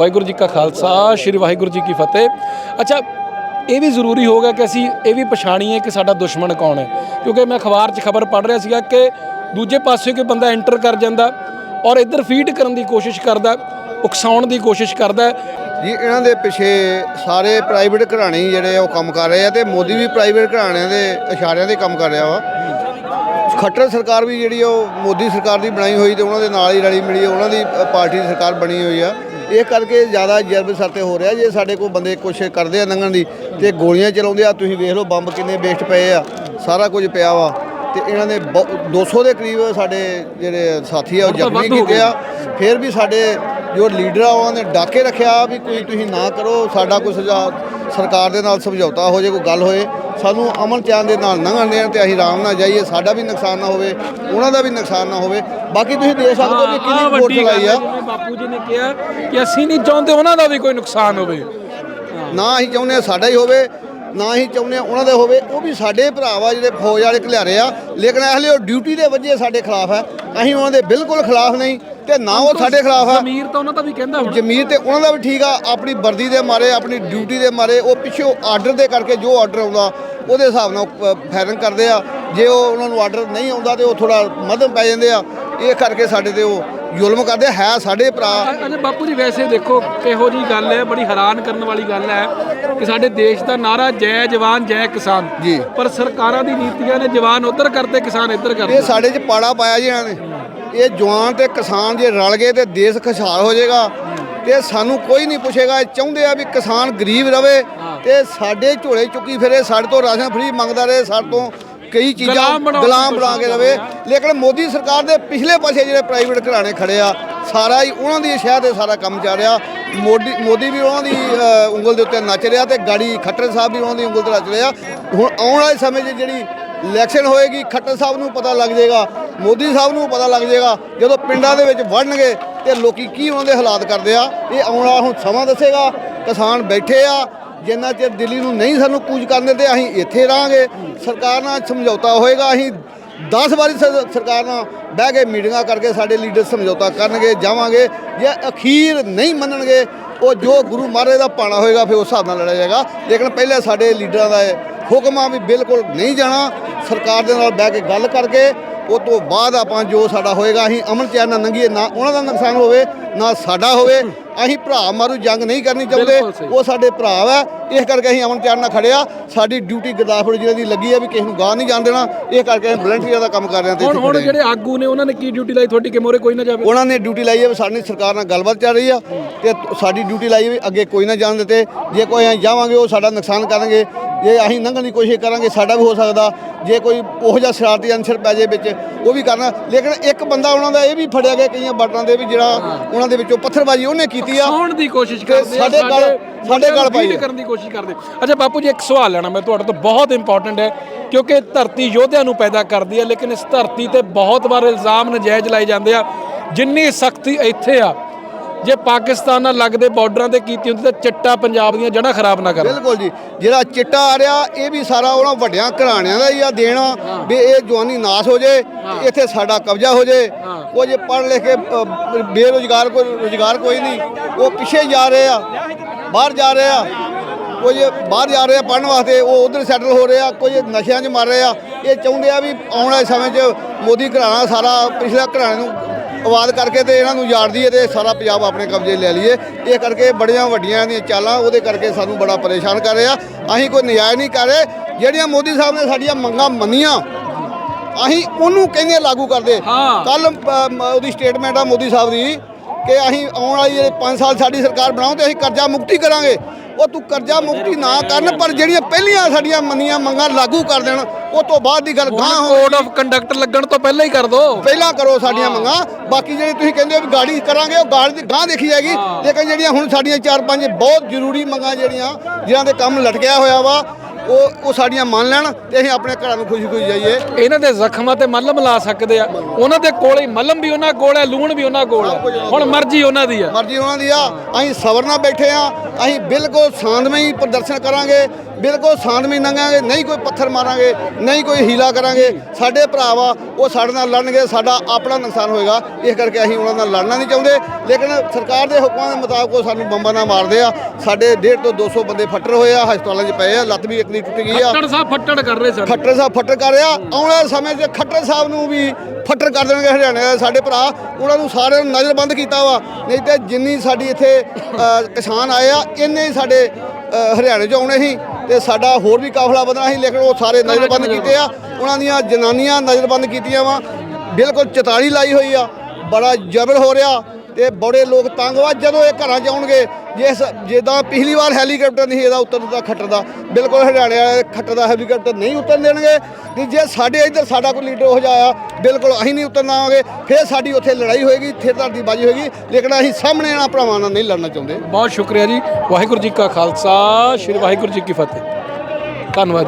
ਵਾਹਿਗੁਰੂ ਜੀ ਕਾ ਖਾਲਸਾ, ਸ੍ਰੀ ਵਾਹਿਗੁਰੂ ਜੀ ਕੀ ਫਤਿਹ। ਅੱਛਾ, ਇਹ ਵੀ ਜ਼ਰੂਰੀ ਹੋਗਾ ਕਿ ਅਸੀਂ ਇਹ ਵੀ ਪਛਾਣੀਏ ਕਿ ਸਾਡਾ ਦੁਸ਼ਮਣ ਕੌਣ ਹੈ। ਕਿਉਂਕਿ ਮੈਂ ਅਖਬਾਰ 'ਚ ਖਬਰ ਪੜ੍ਹ ਰਿਹਾ ਸੀਗਾ ਕਿ ਦੂਜੇ ਪਾਸੇ ਕੋਈ ਬੰਦਾ ਐਂਟਰ ਕਰ ਜਾਂਦਾ ਔਰ ਇੱਧਰ ਫੀਡ ਕਰਨ ਦੀ ਕੋਸ਼ਿਸ਼ ਕਰਦਾ, ਉਕਸਾਉਣ ਦੀ ਕੋਸ਼ਿਸ਼ ਕਰਦਾ। ਜੀ, ਇਹਨਾਂ ਦੇ ਪਿੱਛੇ ਸਾਰੇ ਪ੍ਰਾਈਵੇਟ ਘਰਾਣੇ ਜਿਹੜੇ ਆ ਉਹ ਕੰਮ ਕਰ ਰਹੇ ਆ ਤੇ ਮੋਦੀ ਵੀ ਪ੍ਰਾਈਵੇਟ ਘਰਾਣਿਆਂ ਦੇ ਇਸ਼ਾਰਿਆਂ ਤੇ ਕੰਮ ਕਰ ਰਿਹਾ ਵਾ। ਖੱਟਰ ਸਰਕਾਰ ਵੀ ਜਿਹੜੀ ਆ ਉਹ ਮੋਦੀ ਸਰਕਾਰ ਦੀ ਬਣਾਈ ਹੋਈ ਤੇ ਉਹਨਾਂ ਦੇ ਨਾਲ ਹੀ ਰਲੀ ਮਿਲੀ ਉਹਨਾਂ ਦੀ ਪਾਰਟੀ ਦੀ ਸਰਕਾਰ ਬਣੀ ਹੋਈ ਆ। ਇਹ ਕਰਕੇ ਜ਼ਿਆਦਾ ਜਰਬ ਸਰ ਤੇ ਹੋ ਰਿਹਾ ਜੇ ਸਾਡੇ ਕੋਲ ਬੰਦੇ ਕੋਸ਼ਿਸ਼ ਕਰਦੇ ਆ ਲੰਘਣ ਦੀ ਤੇ ਗੋਲੀਆਂ ਚਲਾਉਂਦੇ ਆ ਤੁਸੀਂ ਵੇਖ ਲਓ ਬੰਬ ਕਿੰਨੇ ਵੇਸਟ ਪਏ ਆ ਸਾਰਾ ਕੁਝ ਪਿਆ ਵਾ। ਤੇ ਇਹਨਾਂ ਨੇ ਬਹੁ- 200 ਦੇ ਕਰੀਬ ਸਾਡੇ ਜਿਹੜੇ ਸਾਥੀ ਆ ਉਹ ਜ਼ਖਮੀ ਕੀਤੇ ਆ। ਫਿਰ ਵੀ ਸਾਡੇ ਜੋ ਲੀਡਰ ਆ ਉਹਨਾਂ ਨੇ ਡਾਕੇ ਰੱਖਿਆ ਵੀ ਕੋਈ ਤੁਸੀਂ ਨਾ ਕਰੋ ਸਾਡਾ ਕੋਈ ਸੁਝਾਅ ਸਰਕਾਰ ਦੇ ਨਾਲ ਸਮਝੌਤਾ ਹੋ ਜੇ ਕੋਈ ਗੱਲ ਹੋਏ। ਸਾਨੂੰ ਅਮਨ ਚੈਨ ਦੇ ਨਾਲ ਲੰਘਣ ਦੇਣ ਤੇ ਅਸੀਂ ਆਰਾਮ ਨਾਲ ਜਾਈਏ ਸਾਡਾ ਵੀ ਨੁਕਸਾਨ ਨਾ ਹੋਵੇ ਉਹਨਾਂ ਦਾ ਵੀ ਨੁਕਸਾਨ ਨਾ ਹੋਵੇ। ਬਾਕੀ ਤੁਸੀਂ ਦੇਖ ਸਕਦੇ ਹੋ ਆਹ ਕਿੰਨੀ ਗੱਲ ਚਲਾਈ ਆ। ਬਾਪੂ ਜੀ ਨੇ ਕਿਹਾ ਕਿ ਅਸੀਂ ਨਹੀਂ ਚਾਹੁੰਦੇ ਉਹਨਾਂ ਦਾ ਵੀ ਕੋਈ ਨੁਕਸਾਨ ਹੋਵੇ। ਨਾ ਅਸੀਂ ਚਾਹੁੰਦੇ ਸਾਡਾ ਹੀ ਹੋਵੇ ਨਾ ਹੀ ਚਾਹੁੰਦੇ ਉਹਨਾਂ ਦੇ ਹੋਵੇ ਉਹ ਵੀ ਸਾਡੇ ਭਰਾ ਵਾ ਜਿਹੜੇ ਫੌਜ ਵਾਲੇ ਘਲਿਆਰੇ ਆ ਲੇਕਿਨ ਇਹ ਲਈ ਉਹ ਡਿਊਟੀ ਦੇ ਵਜੇ ਸਾਡੇ ਖਿਲਾਫ ਹੈ। ਅਸੀਂ ਉਹਨਾਂ ਦੇ ਬਿਲਕੁਲ ਖਿਲਾਫ ਨਹੀਂ ਤੇ ਨਾ ਉਹ ਸਾਡੇ ਖਿਲਾਫ ਆ। ਜ਼ਮੀਰ ਤਾਂ ਉਹਨਾਂ ਦਾ ਵੀ ਕਹਿੰਦਾ ਹੁਣ। ਜ਼ਮੀਰ ਤੇ ਉਹਨਾਂ ਦਾ ਵੀ ਠੀਕ ਆ ਆਪਣੀ ਵਰਦੀ ਦੇ ਮਾਰੇ ਆਪਣੀ ਡਿਊਟੀ ਦੇ ਮਾਰੇ ਉਹ ਪਿੱਛੋਂ ਆਰਡਰ ਦੇ ਕਰਕੇ ਜੋ ਆਰਡਰ ਆਉਂਦਾ ਉਹਦੇ ਹਿਸਾਬ ਨਾਲ ਫਾਇਰਿੰਗ ਕਰਦੇ ਆ। ਜੇ ਉਹ ਉਹਨਾਂ ਨੂੰ ਆਰਡਰ ਨਹੀਂ ਆਉਂਦਾ ਤੇ ਉਹ ਥੋੜਾ ਮਧਮ ਪੈ ਜਾਂਦੇ ਆ। ਇਹ ਕਰਕੇ ਸਾਡੇ ਤੇ ਉਹ ਜ਼ੁਲਮ ਕਰਦੇ। ਹੈ ਸਾਡੇ ਭਰਾ। ਬਾਪੂ ਜੀ ਵੈਸੇ ਦੇਖੋ ਕਿਹੋ ਜੀ ਗੱਲ ਹੈ ਬੜੀ ਹੈਰਾਨ ਕਰਨ ਵਾਲੀ ਗੱਲ ਹੈ ਕਿ ਸਾਡੇ ਦੇਸ਼ ਦਾ ਨਾਰਾ ਜੈ ਜਵਾਨ ਜੈ ਕਿਸਾਨ। ਜੀ। ਪਰ ਸਰਕਾਰਾਂ ਦੀ ਨੀਤੀਆਂ ਨੇ ਜਵਾਨ ਉਧਰ ਕਰਤੇ ਕਿਸਾਨ ਇੱਧਰ ਇਹ ਕਰਦੇ ਸਾਡੇ 'ਚ ਪਾੜਾ ਪਾਇਆ ਜੀ ਇਹਨਾਂ ਨੇ। ਇਹ ਜਵਾਨ ਤੇ ਕਿਸਾਨ ਜੇ ਰਲ ਗਏ ਤੇ ਦੇਸ਼ ਖੁਸ਼ਹਾਲ ਹੋ ਜਾਏਗਾ ਤੇ ਸਾਨੂੰ ਕੋਈ ਨਹੀਂ ਪੁੱਛੇਗਾ। ਇਹ ਚਾਹੁੰਦੇ ਆ ਵੀ ਕਿਸਾਨ ਗਰੀਬ ਰਵੇ ਤੇ ਸਾਡੇ ਝੋਲੇ ਚੁੱਕੀ ਫਿਰੇ ਸਾਡੇ ਤੋਂ ਰਾਸ਼ਨ ਫ੍ਰੀ ਮੰਗਦਾ ਰਹੇ ਸਾਡੇ ਤੋਂ ਕਈ ਚੀਜ਼ਾਂ ਗੁਲਾਮ ਬਣਾ ਕੇ ਰਵੇ। ਲੇਕਿਨ ਮੋਦੀ ਸਰਕਾਰ ਦੇ ਪਿਛਲੇ ਪਾਸੇ ਜਿਹੜੇ ਪ੍ਰਾਈਵੇਟ ਘਰਾਣੇ ਖੜੇ ਆ ਸਾਰਾ ਹੀ ਉਹਨਾਂ ਦੀ ਸ਼ਹਿਰ ਤੇ ਸਾਰਾ ਕੰਮ ਚੱਲ ਰਿਹਾ। ਮੋਦੀ ਮੋਦੀ ਵੀ ਉਹਨਾਂ ਦੀ ਉਂਗਲ ਦੇ ਉੱਤੇ ਨੱਚ ਰਿਹਾ ਤੇ ਗਾੜੀ ਖੱਟਰ ਸਾਹਿਬ ਵੀ ਉਹਨਾਂ ਦੀ ਉਂਗਲ ਤੇ ਨੱਚ ਰਿਹਾ। ਹੁਣ ਆਉਣ ਵਾਲੇ ਸਮੇਂ 'ਚ ਜਿਹੜੀ ਇਲੈਕਸ਼ਨ ਹੋਏਗੀ ਖੱਟਰ ਸਾਹਿਬ ਨੂੰ ਪਤਾ ਲੱਗ ਜਾਏਗਾ ਮੋਦੀ ਸਾਹਿਬ ਨੂੰ ਪਤਾ ਲੱਗ ਜਾਏਗਾ ਜਦੋਂ ਪਿੰਡਾਂ ਦੇ ਵਿੱਚ ਵੜਨਗੇ ਤੇ ਲੋਕੀ ਕੀ ਉਹਨਾਂ ਦੇ ਹਾਲਾਤ ਕਰਦੇ ਆ। ਇਹ ਆਉਣ ਵਾਲਾ ਹੁਣ ਸਮਾਂ ਦੱਸੇਗਾ। ਕਿਸਾਨ ਬੈਠੇ ਆ ਜਿੰਨਾ ਚਿਰ ਦਿੱਲੀ ਨੂੰ ਨਹੀਂ ਸਾਨੂੰ ਕੂਚ ਕਰਨ ਦਿੰਦੇ, ਅਸੀਂ ਇੱਥੇ ਰਹਾਂਗੇ। ਸਰਕਾਰ ਨਾਲ ਸਮਝੌਤਾ ਹੋਏਗਾ, ਅਸੀਂ 10 ਵਾਰੀ ਸ- ਸਰਕਾਰ ਨਾਲ ਬਹਿ ਕੇ ਮੀਟਿੰਗਾਂ ਕਰਕੇ ਸਾਡੇ ਲੀਡਰ ਸਮਝੌਤਾ ਕਰਨਗੇ, ਜਾਵਾਂਗੇ। ਜੇ ਅਖੀਰ ਨਹੀਂ ਮੰਨਣਗੇ, ਉਹ ਜੋ ਗੁਰੂ ਮਹਾਰਾਜ ਦਾ ਪਾਣਾ ਹੋਏਗਾ, ਫਿਰ ਉਸ ਹਿਸਾਬ ਨਾਲ ਲੜਿਆ ਜਾਏਗਾ। ਲੇਕਿਨ ਪਹਿਲੇ ਸਾਡੇ ਲੀਡਰਾਂ ਦਾ ਇਹ ਹੁਕਮ ਆ ਵੀ ਬਿਲਕੁਲ ਨਹੀਂ ਜਾਣਾ। ਸਰਕਾਰ ਦੇ ਨਾਲ ਬਹਿ ਕੇ ਗੱਲ ਕਰਕੇ ਉਹ ਤੋਂ ਬਾਅਦ ਆਪਾਂ ਜੋ ਸਾਡਾ ਹੋਏਗਾ ਅਸੀਂ ਅਮਨ ਚੈਨ ਨਾਲ ਲੰਘੀਏ ਨਾ ਉਹਨਾਂ ਦਾ ਨੁਕਸਾਨ ਹੋਵੇ ਨਾ ਸਾਡਾ ਹੋਵੇ। ਅਸੀਂ ਭਰਾ ਮਾਰੂ ਜੰਗ ਨਹੀਂ ਕਰਨੀ ਚਾਹੁੰਦੇ। ਉਹ ਸਾਡੇ ਭਰਾ ਵਾ। ਇਸ ਕਰਕੇ ਅਸੀਂ ਅਮਨ ਚੈਨ ਨਾਲ ਖੜਿਆ। ਸਾਡੀ ਡਿਊਟੀ ਗੁਰਦਾਸਪੁਰ ਜ਼ਿਲ੍ਹੇ ਦੀ ਲੱਗੀ ਹੈ ਵੀ ਕਿਸੇ ਨੂੰ ਗਾਹ ਨਹੀਂ ਜਾਣ ਦੇਣਾ। ਇਹ ਕਰਕੇ ਅਸੀਂ ਵਲੰਟੀਅਰ ਦਾ ਕੰਮ ਕਰ ਰਹੇ ਹਾਂ ਤੇ ਹੁਣ ਖੜੇ ਹਾਂ। ਜਿਹੜੇ ਆਗੂ ਨੇ ਉਹਨਾਂ ਨੇ ਕੀ ਡਿਊਟੀ ਲਾਈ? ਤੁਹਾਡੀ ਕਿ ਮੋਰੇ ਕੋਈ ਨਾ ਜਾਵੇ? ਉਹਨਾਂ ਨੇ ਡਿਊਟੀ ਲਾਈ ਹੈ ਸਾਡੀ ਸਰਕਾਰ ਨਾਲ ਗੱਲਬਾਤ ਚੱਲ ਰਹੀ ਆ। ਤੇ ਸਾਡੀ ਡਿਊਟੀ ਲਾਈ ਵੀ ਅੱਗੇ ਕੋਈ ਨਾ ਜਾਣ ਦਿੱਤੇ। ਜੇ ਕੋਈ ਜਾਵਾਂਗੇ ਉਹ ਸਾਡਾ ਨੁਕਸਾਨ ਕਰਨਗੇ। ਜੇ ਅਸੀਂ ਲੰਘਣ ਦੀ ਕੋਸ਼ਿਸ਼ ਕਰਾਂਗੇ ਸਾਡਾ ਵੀ ਹੋ ਸਕਦਾ। ਜੇ ਕੋਈ ਉਹੋ ਜਿਹਾ ਸ਼ਰਾਰਤੀ ਅੰਸਰ ਪੈ ਜੇ ਵਿੱਚ ਉਹ ਵੀ ਕਰਨਾ। ਲੇਕਿਨ ਇੱਕ ਬੰਦਾ ਉਹਨਾਂ ਦਾ ਇਹ ਵੀ ਫੜਿਆ ਗਿਆ ਕਈਆਂ ਬਾਟਾਂ ਦੇ ਵੀ ਜਿਹੜਾ ਉਹਨਾਂ ਦੇ ਵਿੱਚੋਂ ਪੱਥਰਬਾਜ਼ੀ ਉਹਨੇ ਕੀਤੀ ਆ। ਸੌਣ ਦੀ ਕੋਸ਼ਿਸ਼ ਕਰਦੇ ਸਾਡੇ ਗੱਲ- ਸਾਡੇ ਮੁੰਡਿਆਂ ਨੂੰ ਗੱਲ ਪਾਈ। ਕਰਨ ਦੀ ਕੋਸ਼ਿਸ਼ ਕਰਦੇ। ਅੱਛਾ ਬਾਪੂ ਜੀ ਇੱਕ ਸਵਾਲ ਲੈਣਾ ਮੈਂ ਤੁਹਾਡੇ ਤੋਂ ਬਹੁਤ ਇੰਪੋਰਟੈਂਟ ਹੈ ਕਿਉਂਕਿ ਧਰਤੀ ਯੋਧਿਆਂ ਨੂੰ ਪੈਦਾ ਕਰਦੀ ਹੈ ਲੇਕਿਨ ਇਸ ਧਰਤੀ ਤੇ ਬਹੁਤ ਵਾਰ ਇਲਜ਼ਾਮ ਨਜਾਇਜ਼ ਲਾਏ ਜਾਂਦੇ ਆ। ਜਿੰਨੀ ਸਖਤੀ ਇੱਥੇ ਆ ਜੇ ਪਾਕਿਸਤਾਨ ਨਾਲ ਲੱਗਦੇ ਬਾਰਡਰਾਂ ਤੇ ਕੀਤੀ ਹੁੰਦੀ ਤਾਂ ਚਿੱਟਾ ਪੰਜਾਬ ਦੀਆਂ ਜੜ੍ਹਾਂ ਖਰਾਬ ਨਾ ਕਰਨ। ਬਿਲਕੁਲ ਜੀ। ਜਿਹੜਾ ਚਿੱਟਾ ਆ ਰਿਹਾ ਇਹ ਵੀ ਸਾਰਾ ਉਹਨਾਂ ਵੱਡਿਆਂ ਘਰਾਣਿਆਂ ਦਾ ਹੀ ਆ ਦੇਣਾ। ਵੀ ਇਹ ਜਵਾਨੀ ਨਾਸ ਹੋ ਜੇ ਇੱਥੇ ਸਾਡਾ ਕਬਜ਼ਾ ਹੋ ਜੇ। ਕੁਝ ਪੜ੍ਹ ਲਿਖ ਕੇ ਬੇਰੁਜ਼ਗਾਰ ਕੋਈ ਰੁਜ਼ਗਾਰ ਕੋਈ ਨਹੀਂ। ਉਹ ਪਿੱਛੇ ਜਾ ਰਹੇ ਆ ਬਾਹਰ ਜਾ ਰਹੇ ਆ। ਕੁਝ ਬਾਹਰ ਜਾ ਰਹੇ ਆ ਪੜ੍ਹਨ ਵਾਸਤੇ ਉਹ ਉਧਰ ਸੈਟਲ ਹੋ ਰਹੇ ਆ ਕੁਝ ਨਸ਼ਿਆਂ 'ਚ ਮਰ ਰਹੇ ਆ। ਇਹ ਚਾਹੁੰਦੇ ਆ ਵੀ ਆਉਣ ਵਾਲੇ ਸਮੇਂ 'ਚ ਮੋਦੀ ਘਰਾਣਾ ਸਾਰਾ ਪਿਛਲੇ ਘਰਾਣੇ ਨੂੰ ਆਵਾਜ਼ ਕਰਕੇ ਤੇ ਇਹਨਾਂ ਨੂੰ ਯਾਰ ਦਈਏ ਤੇ ਸਾਰਾ ਪੰਜਾਬ ਆਪਣੇ ਕਬਜ਼ੇ ਲੈ ਲਈਏ। ਇਹ ਕਰਕੇ ਬੜੀਆਂ ਵੱਡੀਆਂ ਦੀਆਂ ਚਾਲਾਂ ਉਹਦੇ ਕਰਕੇ ਸਾਨੂੰ ਬੜਾ ਪਰੇਸ਼ਾਨ ਕਰ ਰਿਹਾ। ਅਸੀਂ ਕੋਈ ਨਜਾਇਜ਼ ਨਹੀਂ ਕਰ ਰਹੇ। ਜਿਹੜੀਆਂ ਮੋਦੀ ਸਾਹਿਬ ਨੇ ਸਾਡੀਆਂ ਮੰਗਾਂ ਮੰਨੀਆਂ ਅਸੀਂ ਉਹਨੂੰ ਕਹਿੰਦੇ ਲਾਗੂ ਕਰਦੇ। ਕੱਲ ਉਹਦੀ ਸਟੇਟਮੈਂਟ ਆ ਮੋਦੀ ਸਾਹਿਬ ਦੀ ਕਿ ਅਸੀਂ ਆਉਣ ਵਾਲੀ ਜਿਹੜੇ 5 ਸਾਲ ਸਾਡੀ ਸਰਕਾਰ ਬਣਾਉ ਤੇ ਅਸੀਂ ਕਰਜ਼ਾ ਮੁਕਤੀ ਕਰਾਂਗੇ। ਉਹ ਤੂੰ ਕਰਜ਼ਾ ਮੁਕਤੀ ਨਾ ਕਰਨ ਪਰ ਜਿਹੜੀਆਂ ਪਹਿਲੀਆਂ ਸਾਡੀਆਂ ਮੰਨੀਆਂ ਮੰਗਾਂ ਲਾਗੂ ਕਰ ਦੇਣ ਉਹ ਤੋਂ ਬਾਅਦ ਦੀ ਗੱਲ ਗਾਂ ਹੋਵੇ ਕੋਡ ਆਫ ਕੰਡਕਟ ਲੱਗਣ ਤੋਂ ਪਹਿਲਾਂ ਹੀ ਕਰ ਦੋ। ਪਹਿਲਾਂ ਕਰੋ ਸਾਡੀਆਂ ਮੰਗਾਂ ਬਾਕੀ ਜਿਹੜੇ ਤੁਸੀਂ ਕਹਿੰਦੇ ਹੋ ਵੀ ਗਾੜੀ ਕਰਾਂਗੇ ਉਹ ਗਾੜੀ ਦੀ ਗਾਂ ਦੇਖੀ ਜਾਏਗੀ। ਲੇਕਿਨ ਜਿਹੜੀਆਂ ਹੁਣ ਸਾਡੀਆਂ ਚਾਰ ਪੰਜ ਬਹੁਤ ਜ਼ਰੂਰੀ ਮੰਗਾਂ ਜਿਹੜੀਆਂ ਜਿਨ੍ਹਾਂ ਦੇ ਕੰਮ ਲਟਕਿਆ ਹੋਇਆ ਵਾ ਉਹ ਉਹ ਸਾਡੀਆਂ ਮੰਨ ਲੈਣ ਤੇ ਅਸੀਂ ਆਪਣੇ ਘਰਾਂ ਨੂੰ ਖੁਸ਼ੀ ਖੁਸ਼ੀ ਜਾਈਏ। ਇਹਨਾਂ ਦੇ ਜ਼ਖਮਾਂ ਤੇ ਮਲਮ ਲਾ ਸਕਦੇ ਆ। ਉਹਨਾਂ ਦੇ ਕੋਲੇ ਮਲਮ ਵੀ ਉਹਨਾਂ ਕੋਲ ਹੈ ਲੂਣ ਵੀ ਉਹਨਾਂ ਕੋਲ ਹੈ। ਹੁਣ ਮਰਜ਼ੀ ਉਹਨਾਂ ਦੀ ਆ। ਮਰਜ਼ੀ ਉਹਨਾਂ ਦੀ ਆ। ਅਸੀਂ ਸਬਰ ਨਾਲ ਬੈਠੇ ਆ। ਅਸੀਂ ਬਿਲਕੁਲ ਸ਼ਾਂਤਮਈ ਪ੍ਰਦਰਸ਼ਨ ਕਰਾਂਗੇ। ਬਿਲਕੁਲ ਸ਼ਾਂਤਮਈ ਲੰਘਾਂਗੇ ਨਹੀਂ ਕੋਈ ਪੱਥਰ ਮਾਰਾਂਗੇ ਨਹੀਂ ਕੋਈ ਹੀਲਾ ਕਰਾਂਗੇ। ਸਾਡੇ ਭਰਾ ਵਾ ਉਹ ਸਾਡੇ ਨਾਲ ਲੜਨਗੇ ਸਾਡਾ ਆਪਣਾ ਨੁਕਸਾਨ ਹੋਏਗਾ। ਇਸ ਕਰਕੇ ਅਸੀਂ ਉਹਨਾਂ ਨਾਲ ਲੜਨਾ ਨਹੀਂ ਚਾਹੁੰਦੇ। ਲੇਕਿਨ ਸਰਕਾਰ ਦੇ ਹੁਕਮਾਂ ਦੇ ਮੁਤਾਬਕ ਉਹ ਸਾਨੂੰ ਬੰਬਾਂ ਨਾਲ ਮਾਰਦੇ ਆ। ਸਾਡੇ 1.5 ਤੋਂ 200 ਬੰਦੇ ਫੱਟਰ ਹੋਏ ਆ ਹਸਪਤਾਲਾਂ 'ਚ ਪਏ ਆ ਲੱਤ ਵੀ ਇੱਕ ਦੀ ਟੁੱਟ ਗਈ ਆ। ਖੱਟੜ ਸਾਹਿਬ ਫੱਟੜ ਕਰ ਰਹੇ ਸਨ। ਖੱਟਰ ਸਾਹਿਬ ਫੱਟਰ ਕਰ ਰਿਹਾ। ਆਉਣ ਵਾਲੇ ਸਮੇਂ 'ਚ ਖੱਟਰ ਸਾਹਿਬ ਨੂੰ ਵੀ ਫੱਟਰ ਕਰ ਦੇਣਗੇ ਹਰਿਆਣੇ ਦੇ ਸਾਡੇ ਭਰਾ ਉਹਨਾਂ ਨੂੰ ਸਾਰਿਆਂ ਨੂੰ ਨਜ਼ਰਬੰਦ ਕੀਤਾ ਵਾ। ਨਹੀਂ ਤੇ ਜਿੰਨੀ ਸਾਡੀ ਇੱਥੇ ਕਿਸਾਨ ਆਏ ਆ ਇੰਨੇ ਹੀ ਸਾਡੇ ਹਰਿਆਣੇ 'ਚ ਆਉਣੇ ਸੀ। ਤੇ ਸਾਡਾ ਹੋਰ ਵੀ ਕਾਫਲਾ ਵਧਣਾ ਸੀ, ਲੇਕਿਨ ਉਹ ਸਾਰੇ ਨਜ਼ਰਬੰਦ ਕੀਤੇ ਆ। ਉਹਨਾਂ ਦੀਆਂ ਜਨਾਨੀਆਂ ਨਜ਼ਰਬੰਦ ਕੀਤੀਆਂ ਵਾ। ਬਿਲਕੁਲ ਚਤਾਰੀ ਲਾਈ ਹੋਈ ਆ। ਬੜਾ ਜ਼ਬਰ ਹੋ ਰਿਹਾ। ਤੇ ਬੜੇ ਲੋਕ ਤੰਗ ਵਾ ਜਦੋਂ ਇਹ ਘਰਾਂ 'ਚ ਆਉਣਗੇ ਜਿਸ ਜਿੱਦਾਂ ਪਿਛਲੀ ਵਾਰ ਹੈਲੀਕਾਪਟਰ ਨਹੀਂ ਇਹਦਾ ਉੱਤਰ ਦਾ ਖੱਟਰ ਦਾ ਬਿਲਕੁਲ ਹਰਿਆਣੇ ਵਾਲੇ ਖੱਟਰ ਦਾ ਹੈਲੀਕਾਪਟਰ ਨਹੀਂ ਉਤਰਨ ਦੇਣਗੇ। ਤੇ ਜੇ ਸਾਡੇ ਇੱਧਰ, ਸਾਡਾ ਕੋਈ ਲੀਡਰ ਹੋ ਜਾਇਆ ਬਿਲਕੁਲ ਅਸੀਂ ਨਹੀਂ ਉਤਰਨਾ ਆਵਾਂਗੇ। ਫਿਰ ਸਾਡੀ ਉੱਥੇ ਲੜਾਈ ਹੋਏਗੀ ਫਿਰ ਦੀ ਬਾਜੀ ਹੋਏਗੀ। ਲੇਕਿਨ ਅਸੀਂ ਸਾਹਮਣੇ ਨਾਲ ਭਰਾਵਾਂ ਨਾਲ ਨਹੀਂ ਲੜਨਾ ਚਾਹੁੰਦੇ। ਬਹੁਤ ਸ਼ੁਕਰੀਆ ਜੀ। ਵਾਹਿਗੁਰੂ ਜੀ ਕਾ ਖਾਲਸਾ, ਸ੍ਰੀ ਵਾਹਿਗੁਰੂ ਜੀ ਕੀ ਫਤਿਹ। ਧੰਨਵਾਦ।